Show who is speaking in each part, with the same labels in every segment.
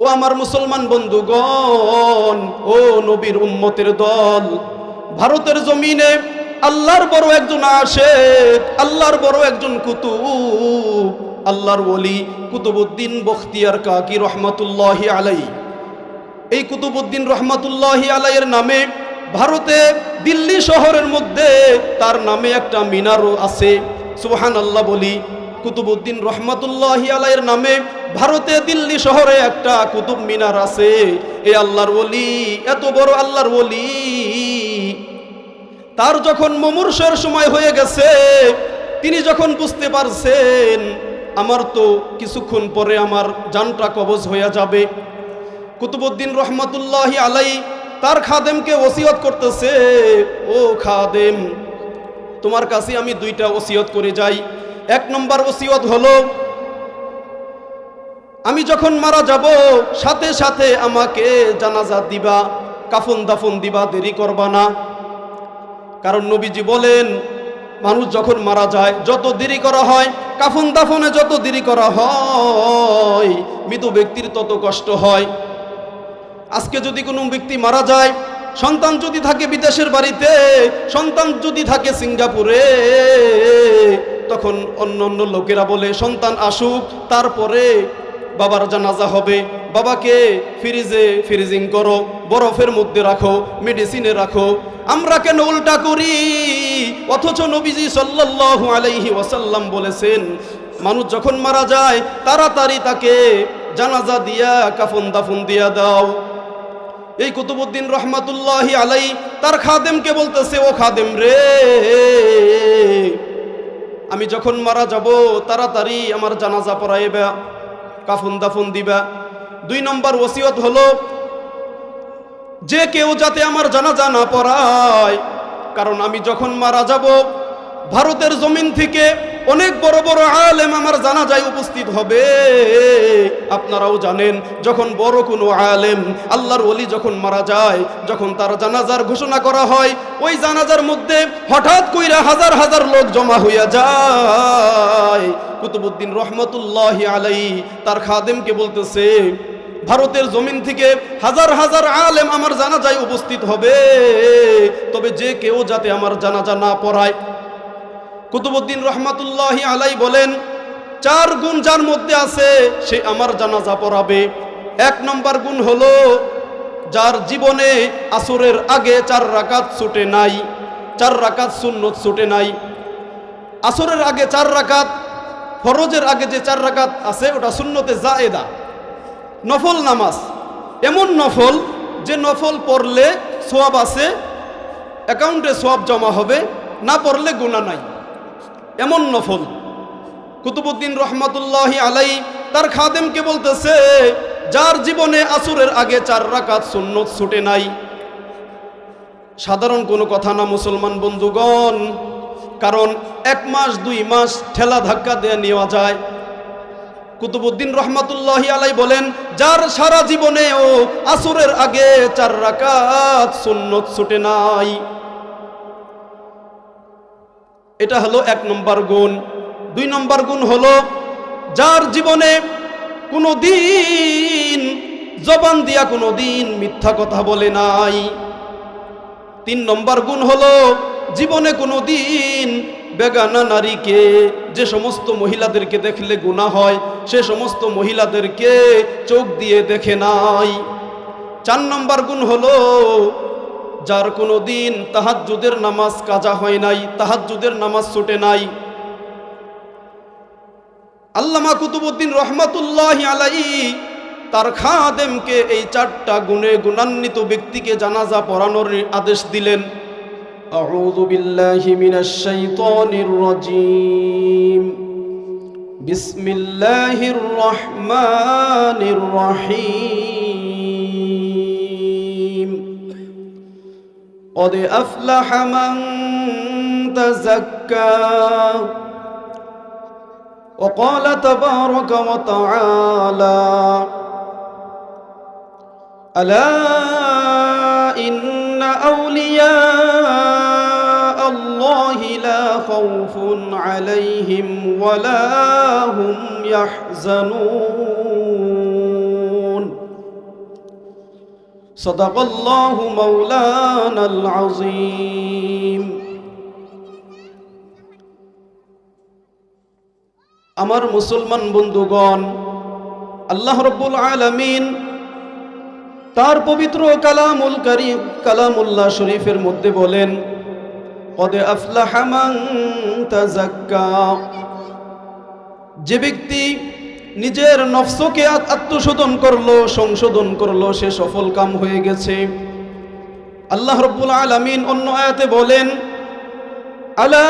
Speaker 1: ও আমার মুসলমান বন্ধুগণ, ও নবীর উম্মতের দল, ভারতের জমিনে আল্লাহর বড় একজন আসে আল্লাহর বড় একজন কুতুব, আল্লাহর ওলি কুতুবুদ্দিন বখতিয়ার কাকি রহমতুল্লাহি আলাই এই কুতুবুদ্দিন রহমতুল্লাহি আলাইয়ের নামে ভারতে দিল্লি শহরের মধ্যে তার নামে একটা মিনারও আছে। সুহান আল্লাহ বলি কুতুবুদ্দিন রহমতুল্লাহি আলাইয়ের নামে ভারতে দিল্লি শহরে একটা কুতুব মিনার আছে। এ আল্লাহর ওলি, এত বড় আল্লাহর ওলি। তার যখন মুমূর্ষের সময় হয়ে গেছে, তিনি যখন বুঝতে পারছেন, আমার তো কিছুক্ষণ পরে আমার জানটা কবজ হয়ে যাবে। কুতুবুদ্দিন রহমতুল্লাহি আলাই তার খাদেমকে ওসিয়ত করতেছে, ও খাদেম, তোমার কাছে আমি দুইটা ওসিয়ত করে যাই। এক নম্বর ওসিয়ত হলো, আমি যখন মারা যাব, সাথে সাথে আমাকে জানাজা দিবা, কাফন দাফন দিবা, দেরি করবা না। কারণ নবীজি বলেন, মানুষ যখন মারা যায়, যত দেরি করা হয়, কাফন দাফনে যত দেরি করা হয়, মৃত ব্যক্তির তত কষ্ট হয়। আজকে যদি কোনো ব্যক্তি মারা যায়, সন্তান যদি থাকে বিদেশের বাড়িতে, সন্তান যদি থাকে সিঙ্গাপুরে তখন অন্য অন্য লোকেরা বলে, সন্তান আসুক, তারপরে বাবার জানাজা হবে। বাবাকে ফ্রিজে ফ্রিজিং করো, বরফের মধ্যে রাখো, মেডিসিনে রাখো। আমরা কেন উল্টা করি? অথচ নবীজি সাল্লাল্লাহু আলাইহি ওয়াসাল্লাম বলেছেন, মানুষ যখন মারা যায়, তাড়াতাড়ি তাকে জানাজা দিয়া, কাফন দাফন দিয়া দাও। এই কুতুবুদ্দিন রহমাতুল্লাহি আলাই তার খাদেমকে বলতেছে, ও খাদেম রে আমি যখন মারা যাব, তাড়াতাড়ি আমার জানাজা পড়াইবা, কাফন দাফন দিবা। দুই নম্বর ওসিয়ত হলো, যে কেউ যাতে আমার জানাজা না পড়ায়, কারণ আমি যখন মারা যাব ভারতের জমিন থেকে অনেক বড় বড় আলেম আমার জানাজায় উপস্থিত হবে। আপনারাও জানেন, যখন বড় কোনো আলেম আল্লাহর ওলি যখন মারা যায়, যখন তার জানাজার ঘোষণা করা হয়, ওই জানাজার মধ্যে হঠাৎ কইরা হাজার হাজার লোক জমা হইয়া যায়। কুতুবুদ্দিন রহমতুল্লাহ আলাই তার খাদেমকে বলতেছে, ভারতের জমিন থেকে হাজার হাজার আলেম আমার জানাজায় উপস্থিত হবে। তবে যে কেউ যাতে আমার জানাজা না পড়ায় কুতুবুদ্দিন রহমাতুল্লাহি আলাই বলেন, চার গুণ যার মধ্যে আছে, সে আমার জানাজা পড়াবে। এক নম্বর গুণ হলো, যার জীবনে আসরের আগে চার রাকাত ছুটে নাই, চার রাকাত সুন্নত ছুটে নাই। আসরের আগে চার রাকাত, ফরজের আগে যে চার রাকাত আছে, ওটা সুন্নতে জায়েদা। নফল নামাজ, এমন নফল যে নফল পড়লে সোয়াব আছে অ্যাকাউন্টে সোয়াব জমা হবে, না পড়লে গুণা নাই। এমন নফল। কুতুবুদ্দিন রহমতুল্লাহ আলাই তার খাদেমকে বলতেছে, যার জীবনে আসুরের আগে চার রাকাত সুন্নত ছুটে নাই। সাধারণ কোনো কথা না, মুসলমান বন্ধুগণ, কারণ এক মাস, দুই মাস ঠেলা ধাক্কা দিয়ে নেওয়া যায়। কুতুবুদ্দিন রহমতুল্লাহ আলাই বলেন, যার সারা জীবনে ও আসুরের আগে চার রাকাত সুন্নত ছুটে নাই। এটা হলো এক নম্বর গুণ। দুই নম্বর গুণ হলো, যার জীবনে কোনো দিন, জবান দিয়া কোনো দিন মিথ্যা কথা বলে নাই। তিন নম্বর গুণ হলো, জীবনে কোনো দিন বেগানা নারীকে, যে সমস্ত মহিলাদেরকে দেখলে গুণা হয়, সে সমস্ত মহিলাদেরকে চোখ দিয়ে দেখে নাই। চার নম্বর গুণ হলো যার কোনো দিন তাহাজ্জুদের নামাজ কাজা হয় নাই তাহাজ্জুদের নামাজ ছুটে নাই আল্লামা কুতুবুদ্দিন রহমাতুল্লাহ আলাই তার খাদেমকে এই চারটা গুণে গুণান্বিত ব্যক্তিকে জানাজা পড়ানোর আদেশ দিলেন أعوذ بالله من الشيطان الرجيم بسم الله الرحمن الرحيم قد أفلح من تزكى. وقال تبارك وتعالى ألا إن أولياء الله لا خوف عليهم ولا هم يحزنون. সদাকল্লাহু মাওলানাল আযীম আমার মুসলমান বন্ধুগণ, আল্লাহ রব্বুল আলামিন তার পবিত্র কালামুল করিম, কালামুল্লাহ শরীফের মধ্যে বলেন, কদে আফলাহা তাযাক্কা। যে ব্যক্তি নিজের নফসকে আত্মশোধন করল, সংশোধন করল, সে সফল কাম হয়ে গেছে। আল্লাহ রব্বুল আলামিন অন্য আয়াতে বলেন, আলা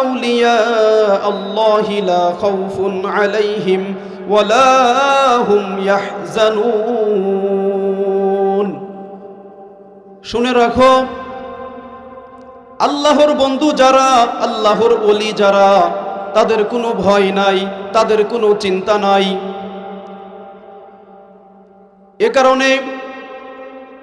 Speaker 1: আউলিয়া আলাইহিম শুনে রাখো, আল্লাহর বন্ধু যারা, আল্লাহর ওলি যারা তাদের কোনো ভয় নাই, তাদের কোনো চিন্তা নাই। এ কারণে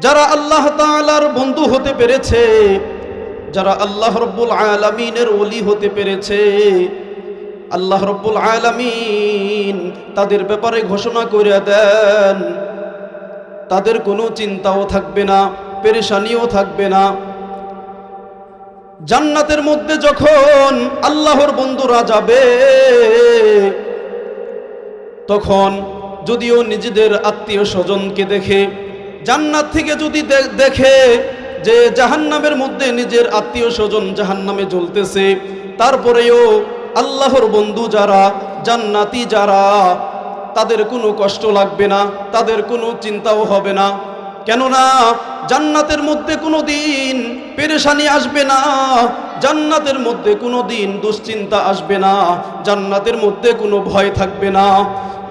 Speaker 1: যারা আল্লাহ তাআলার বন্ধু হতে পেরেছে, যারা আল্লাহ রব্বুল আলামিনের ওলি হতে পেরেছে, আল্লাহ রব্বুল আলামিন তাদের ব্যাপারে ঘোষণা করে দেন। তাদের কোনো চিন্তাও থাকবে না, পেরেশানিও থাকবে না। জান্নাতের মধ্যে যখন আল্লাহর বন্ধুরা যাবে তখন যদিও নিজেদের আত্মীয় স্বজনকে দেখে, জান্নাত থেকে যদি দেখে যে জাহান্নামের মধ্যে নিজের আত্মীয় স্বজন জাহান্নামে জ্বলতেছে, তারপরেও আল্লাহর বন্ধু যারা, জান্নাতি যারা, তাদের কোনো কষ্ট লাগবে না, তাদের কোনো চিন্তাও হবে না। কেননা জান্নাতের মধ্যে কোনো দিন পেরেশানি আসবে না, জান্নাতের মধ্যে কোনো দিন দুশ্চিন্তা আসবে না, জান্নাতের মধ্যে কোনো ভয় থাকবে না।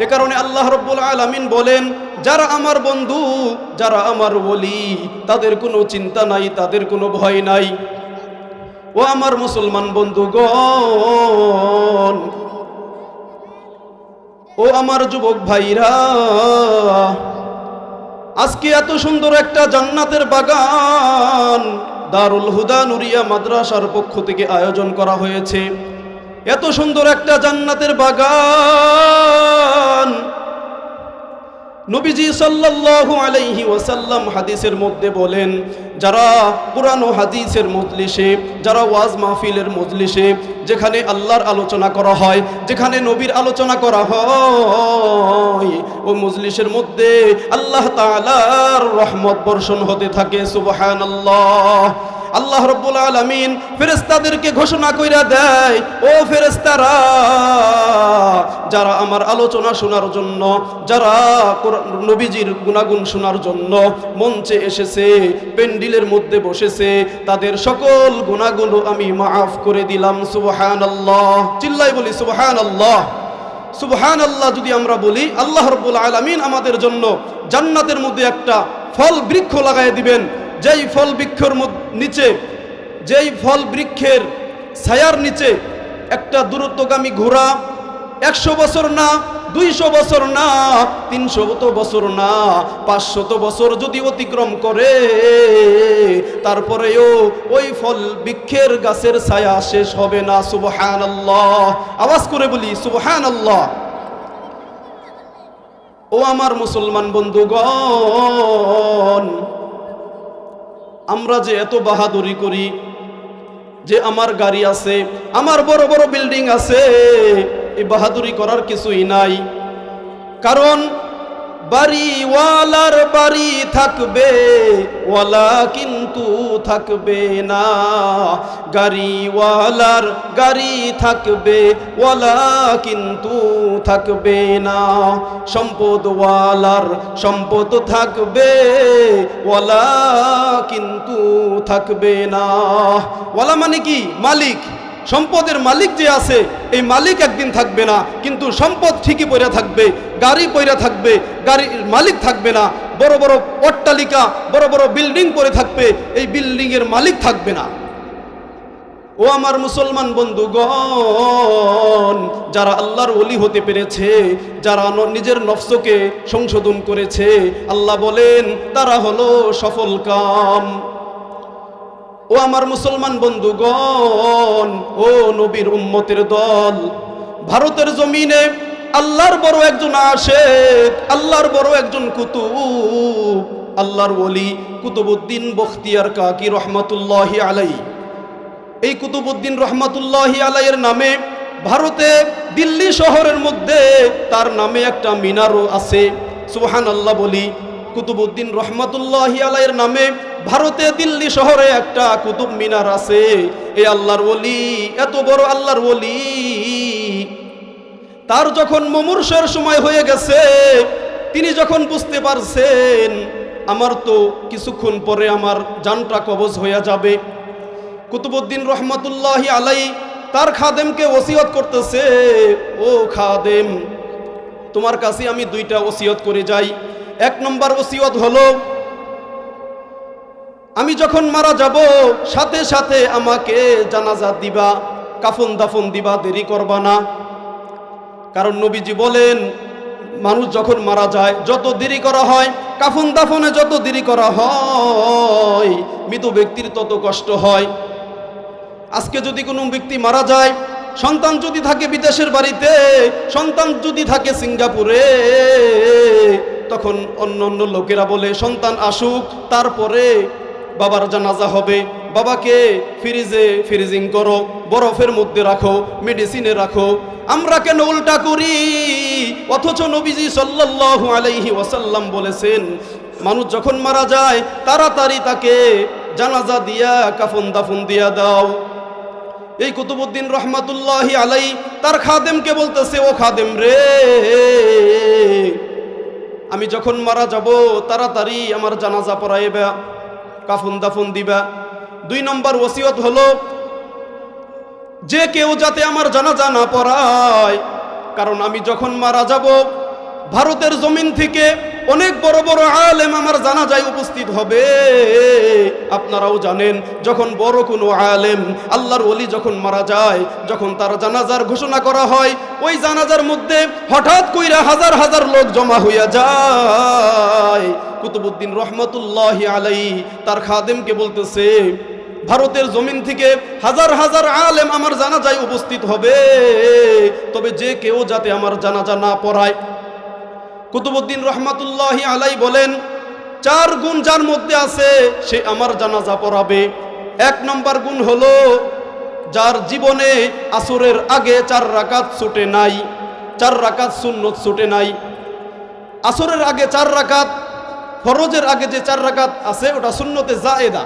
Speaker 1: এ কারণে আল্লাহ রব্বুল আলামিন বলেন, যারা আমার বন্ধু, যারা আমার বলি তাদের কোনো চিন্তা নাই, তাদের কোনো ভয় নাই। ও আমার মুসলমান বন্ধুগণ, ও আমার যুবক ভাইরা আজকে এত সুন্দর একটা জান্নাতের বাগান দারুল হুদা নুরিয়া মাদ্রাসার পক্ষ থেকে আয়োজন করা হয়েছে। এত সুন্দর একটা জান্নাতের বাগান নবীজি সাল্লাল্লাহু আলাইহি ওয়াসাল্লাম হাদিসের মধ্যে বলেন, যারা কোরআন ও হাদিসের মজলিসে, যারা ওয়াজ মাহফিলের মজলিসে, যেখানে আল্লাহর আলোচনা করা হয়, যেখানে নবীর আলোচনা করা হয়, ও মজলিসের মধ্যে আল্লাহ তাআলার রহমত বর্ষণ হতে থাকে, সুবহানাল্লাহ। আল্লাহ রব্বুল আলামিন ফেরেশতাদেরকে ঘোষণা কইরা দেয়, ও ফেরেশতারা যারা আমার আলোচনা শোনার জন্য, যারা নবীজির গুণাগুণ শোনার জন্য মঞ্চে এসেছে পেন্ডিলের মধ্যে বসেছে, তাদের সকল গুণাগুণ আমি মাফ করে দিলাম সুবহান আল্লাহ চিল্লাই বলি সুবহান আল্লাহ সুবহান আল্লাহ যদি আমরা বলি, আল্লাহ রব্বুল আলামিন আমাদের জন্য জান্নাতের মধ্যে একটা ফল বৃক্ষ লাগাই দিবেন। যেই ফল বৃক্ষের নিচে, যেই ফল বৃক্ষের ছায়ার নিচে একটা দূরত্বগামী ঘোড়া একশো বছর না, দুইশো বছর না, তিনশো বছর না, পাঁচশত বছর যদি অতিক্রম করে, তারপরেও ওই ফল বৃক্ষের গাছের ছায়া শেষ হবে না সুবহান আল্লাহ আওয়াজ করে বলি সুবহান আল্লাহ ও আমার মুসলমান বন্ধুগণ, আমরা যে এত বাহাদুরি করি, যে আমার গাড়ি আছে, আমার বড় বড় বিল্ডিং আছে এই বাহাদুরি করার কিছুই নাই। কারণ বাড়িওয়ালার বাড়ি থাকবে, ওয়ালা কিন্তু থাকবে না। গাড়িওয়ালার গাড়ি থাকবে, ওয়ালা কিন্তু থাকবে না। সম্পদওয়ালার সম্পদ থাকবে, ওয়ালা কিন্তু থাকবে না। ওয়ালা মানে কি? মালিক। সম্পদের মালিক যে আছে, এই মালিক একদিন থাকবে না, কিন্তু সম্পদ ঠিকই পইরা থাকবে, গাড়ি পইরা থাকবে, গাড়ির মালিক থাকবে না, বড় বড় অট্টালিকা, বড় বড় বিল্ডিং পরে থাকবে, এই বিল্ডিং এর মালিক থাকবে না। ও আমার মুসলমান বন্ধু বন্ধুগণ, যারা আল্লাহর ওলি হতে পেরেছে, যারা নিজের নফসকে সংশোধন করেছে, আল্লাহ বলেন, তারা হলো সফল কাম। ও আমার মুসলমান বন্ধুগণ, ও নবীর উম্মতের দল, ভারতের জমিনে আল্লাহর বড় একজন আসে আল্লাহর বড় একজন কুতুব, আল্লাহর ওলি কুতুবুদ্দিন বখতিয়ার কাকি রহমতুল্লাহ আলাই এই কুতুবুদ্দিন রহমতুল্লাহ আলাইয়ের নামে ভারতে দিল্লি শহরের মধ্যে তার নামে একটা মিনারও আছে সুহান আল্লাহ বলি। কুতুবুদ্দিন রহমতুল্লাহ আলাইয়ের নামে ভারতে দিল্লি শহরে একটা কুতুব মিনার আছে। এ আল্লাহর ওলি, এত বড় আল্লাহর ওলি। তার যখন মুমূর্ষের সময় হয়ে গেছে, তিনি যখন বুঝতে পারছেন, আমার তো কিছুক্ষণ পরে আমার জানটা কবজ হয়ে যাবে। কুতুবুদ্দিন রহমতুল্লাহ আলাই তার খাদেমকে ওসিয়ত করতেছে, ও খাদেম, তোমার কাছে আমি দুইটা ওসিয়ত করে যাই। এক নম্বর ওসিয়ত হলো, আমি যখন মারা যাব, সাথে সাথে আমাকে জানাজা দিবা, কাফন দাফন দিবা, দেরি করবা না। কারণ নবীজি বলেন, মানুষ যখন মারা যায়, যত দেরি করা হয়, কাফন দাফনে যত দেরি করা হয়, মৃত ব্যক্তির তত কষ্ট হয়। আজকে যদি কোনো ব্যক্তি মারা যায়, সন্তান যদি থাকে বিদেশের বাড়িতে, সন্তান যদি থাকে সিঙ্গাপুরে তখন অন্য অন্য লোকেরা বলে, সন্তান আসুক, তারপরে বাবার জানাজা হবে। বাবাকে ফ্রিজে ফ্রিজিং করো, বরফের মধ্যে রাখো, মেডিসিনে রাখো। আমরা কেন উল্টা করি? অথচ নবীজি সাল্লাল্লাহু আলাইহি ওয়াসাল্লাম বলেছেন, মানুষ যখন মারা যায়, তাড়াতাড়ি তাকে জানাজা দিয়া, কাফন দাফন দিয়া দাও। এই কুতুবুদ্দিন রহমাতুল্লাহি আলাই তার খাদেমকে বলতেছে, ও খাদেম রে আমি যখন মারা যাব, তাড়াতাড়ি আমার জানাজা পড়াইবা, কাফুন দাফন দিবা। দুই নম্বর ওসিয়ত হলো, যে কেউ যাতে আমার জানাজা না পড়ায়, কারণ আমি যখন মারা যাব, ভারতের জমিন থেকে অনেক বড় বড় আলেম আমার জানাজায় উপস্থিত হবে। আপনারাও জানেন, যখন বড় কোনো আলেম আল্লাহর ওলি যখন মারা যায়, যখন তার জানাজার ঘোষণা করা হয়, ওই জানাজার মধ্যে হঠাৎ কইরা হাজার হাজার লোক জমা হইয়া যায়। কুতুবুদ্দিন রহমতুল্লাহ আলাই তার খাদেমকে বলতেছে, ভারতের জমিন থেকে হাজার হাজার আলেম আমার জানাজায় উপস্থিত হবে। তবে যে কেউ যাতে আমার জানাজা না পড়ায় কুতুবুদ্দিন রহমাতুল্লাহি আলাই বলেন, চার গুণ যার মধ্যে আছে, সে আমার জানাজা পড়াবে। এক নম্বর গুণ হলো, যার জীবনে আসরের আগে চার রাকাত ছুটে নাই, চার রাকাত সুন্নত ছুটে নাই। আসরের আগে চার রাকাত, ফরজের আগে যে চার রাকাত আছে, ওটা সুন্নতে জায়েদা।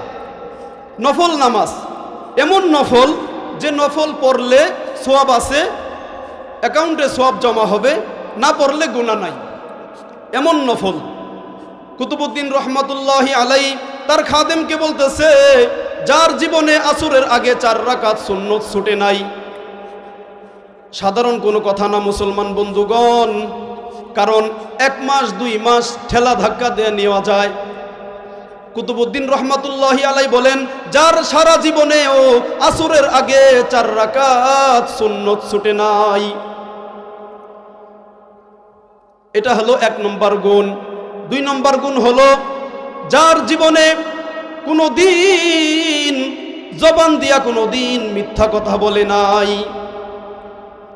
Speaker 1: নফল নামাজ, এমন নফল যে নফল পড়লে সোয়াব আছে অ্যাকাউন্টে সোয়াব জমা হবে, না পড়লে গুণা নাই। এমন নফল। কুতুবুদ্দিন রহমতুল্লাহ আলাই তার খাদেমকে বলতেছে, যার জীবনে আসুরের আগে চার রাকাত সুন্নত ছুটে নাই। সাধারণ কোনো কথা না, মুসলমান বন্ধুগণ, কারণ এক মাস, দুই মাস ঠেলা ধাক্কা দিয়ে নেওয়া যায়। কুতুবুদ্দিন রহমতুল্লাহ আলাই বলেন, যার সারা জীবনে ও আসুরের আগে চার রাকাত সুন্নত ছুটে নাই। এটা হলো এক নম্বর গুণ। দুই নম্বর গুণ হলো, যার জীবনে কোনো দিন, জবান দিয়া কোনো দিন মিথ্যা কথা বলে নাই।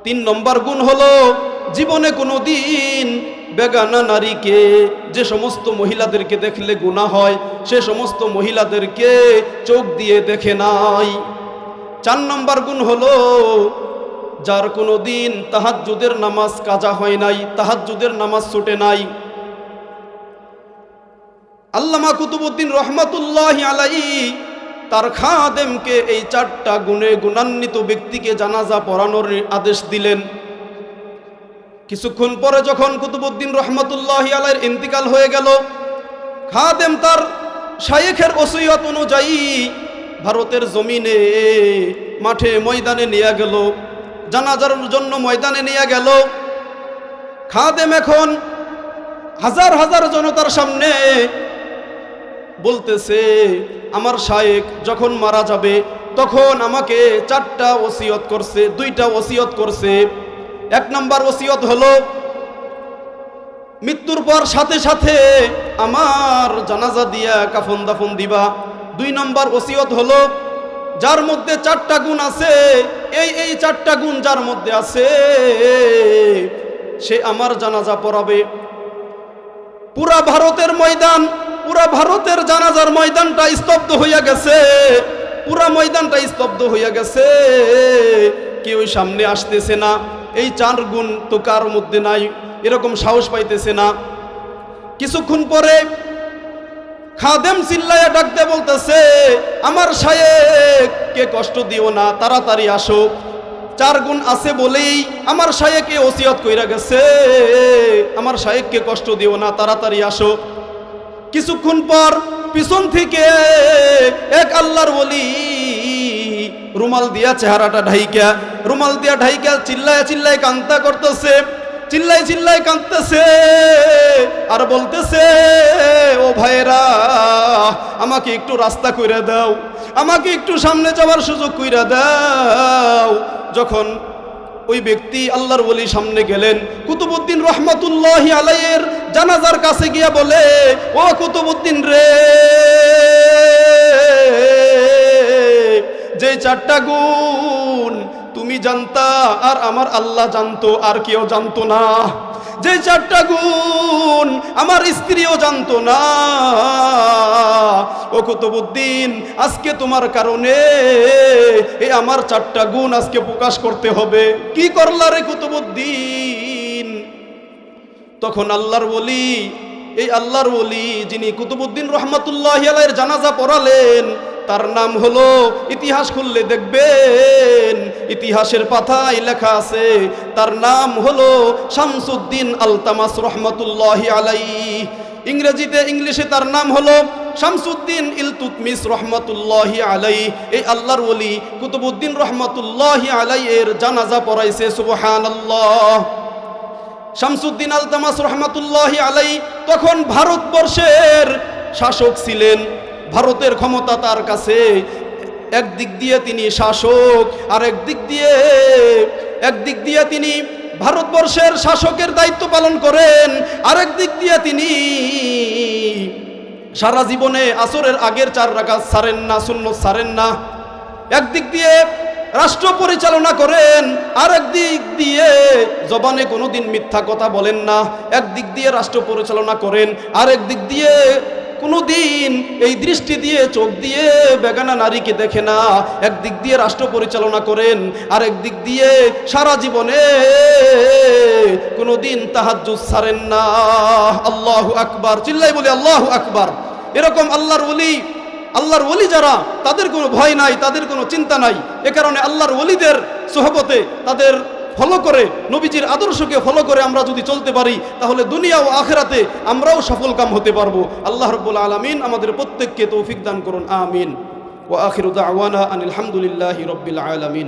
Speaker 1: তিন নম্বর গুণ হলো, জীবনে কোনো দিন বেগানা নারীকে, যে সমস্ত মহিলাদেরকে দেখলে গুণা হয়, সে সমস্ত মহিলাদেরকে চোখ দিয়ে দেখে নাই। চার নম্বর গুণ হলো যার কোনো দিন তাহাজ্জুদের নামাজ কাজা হয় নাই, তাহাজ্জুদের নামাজ ছুটে নাই। আল্লামা কুতুবুদ্দিন রহমাতুল্লাহ আলাই তার খাদেমকে এই চারটা গুণে গুণান্বিত ব্যক্তিকে জানাজা পড়ানোর আদেশ দিলেন। কিছুক্ষণ পরে যখন কুতুবুদ্দিন রহমতুল্লাহ আলাইয়ের ইন্তিকাল হয়ে গেল, খাদেম তার শায়েখের ওসিয়ত অনুযায়ী ভারতের জমিনে মাঠে ময়দানে নিয়ে গেল। জানাজার জন্য ময়দানে নিয়ে গেল। খাদেম এখন হাজার হাজার জনতার সামনে বলতেছে, আমার শায়েক যখন মারা যাবে, তখন আমাকে চারটা ওসিয়ত করছে, দুইটা ওসিয়ত করছে। এক নম্বর ওসিয়ত হলো, মৃত্যুর পর সাথে সাথে আমার জানাজা দিয়া কাফন দাফন দিবা। দুই নম্বর ওসিয়ত হলো যার মধ্যে চারটা গুণ আছে, এই এই চারটা গুণ যার মধ্যে আছে, সে আমার জানাজা পড়াবে। পুরা ভারতের ময়দান, পুরা ভারতের জানাজার ময়দানটা স্তব্ধ হইয়া গেছে, পুরা ময়দানটা স্তব্ধ হইয়া গেছে, কেউ সামনে আসতেছে না। এই চার গুণ তো কার মধ্যে নাই, এরকম সাহস পাইতেছে না। কিছুক্ষণ পরে খাদেম চিল্লাইয়া ডাকতে বলতেছে, আমার কে কষ্ট দিও না, তাড়াতাড়ি আসো। চার গুণ আছে বলেই আমার শায়েকে ওসিয়ত কইরা গেছে। আমার শায়েককে কষ্ট দিও না, তাড়াতাড়ি আসো। কিছুক্ষণ পর পিছন থেকে এক আল্লাহর বলি রুমাল দিয়া চেহারাটা ঢাইকা, রুমাল দিয়া ঢাইকা চিল্লায় চিল্লায় কান্তা করতেছে। চিল্লাই চিল্লাই কাঁদতেছে আর বলতেছে, ও ভাইরা আমাকে একটু রাস্তা কইরা দাও, আমাকে একটু সামনে যাওয়ার সুযোগ কইরা দাও। যখন ওই ব্যক্তি আল্লাহর ওলি সামনে গেলেন কুতুবুদ্দিন রহমতুল্লাহ আলাইয়ের জানাজার কাছে গিয়া বলে, ও কুতুবুদ্দিন রে যে চারটা গুণ তুমি জানতা আর আমার আল্লাহ জানতো, আর কেউ জানতো না। যে চারটা গুণ আমার স্ত্রীও জানতো না। ও কুতুবুদ্দিন আজকে তোমার কারণে এই আমার চারটা গুণ আজকে প্রকাশ করতে হবে। কি করলা রে কুতুবুদ্দিন তখন আল্লাহর বলি এই আল্লাহর বলি যিনি কুতুবুদ্দিন রহমতুল্লাহ আলাইয়ের জানাজা পড়ালেন তার নাম হলো, ইতিহাস খুললে দেখবেন, ইতিহাসের পাতায় লেখা আছে, তার নাম হলো শামসুদ্দিন আলতামাস রহমতুল্লাহ আলাই ইংরেজিতে ইংলিশে তার নাম হলো শামসুদ্দিন ইলতুতমিস রহমতুল্লাহ আলাই এই আল্লাহর ওলি কুতুবুদ্দিন রহমতুল্লাহ আলাই এর জানাজা পড়াইছে, সুবহানাল্লাহ। শামসুদ্দিন আলতামাস রহমতুল্লাহ আলাই তখন ভারতবর্ষের শাসক ছিলেন ভারতের ক্ষমতা তার কাছে। একদিক দিয়ে তিনি শাসক, আর একদিক দিয়ে একদিক দিয়ে তিনি ভারতবর্ষের শাসকের দায়িত্ব পালন করেন। আরেক দিক দিয়ে তিনি সারা জীবনে আসরের আগের চার রাখা সারেন না শূন্য সারেন না। একদিক দিয়ে রাষ্ট্র পরিচালনা করেন, আর দিক দিয়ে জবানে কোনোদিন মিথ্যা কথা বলেন না। একদিক দিয়ে রাষ্ট্র পরিচালনা করেন আরেক দিক দিয়ে কোনোদিন এই দৃষ্টি দিয়ে, চোখ দিয়ে বেগানা নারীকে দেখে না। একদিক দিয়ে রাষ্ট্র পরিচালনা করেন আর একদিক দিয়ে সারা জীবনে কোনোদিন তাহাজ্জুদ ছাড়েন না। আল্লাহ আকবার, চিল্লাই বলি আল্লাহু আকবার। এরকম আল্লাহর ওলি আল্লাহর ওলি যারা, তাদের কোনো ভয় নাই, তাদের কোনো চিন্তা নাই। এ কারণে আল্লাহর ওলিদের সোহবতে তাদের ফলো করে, নবীজির আদর্শকে ফলো করে আমরা যদি চলতে পারি, তাহলে দুনিয়া ও আখেরাতে আমরাও সফল কাম হতে পারব। আল্লাহ রব্বুল আলমিন আমাদের প্রত্যেককে তৌফিক দান করুন, আমিন। ও আখির আওয়ানা আনিল হামদুলিল্লাহি রব্বিল আলমিন।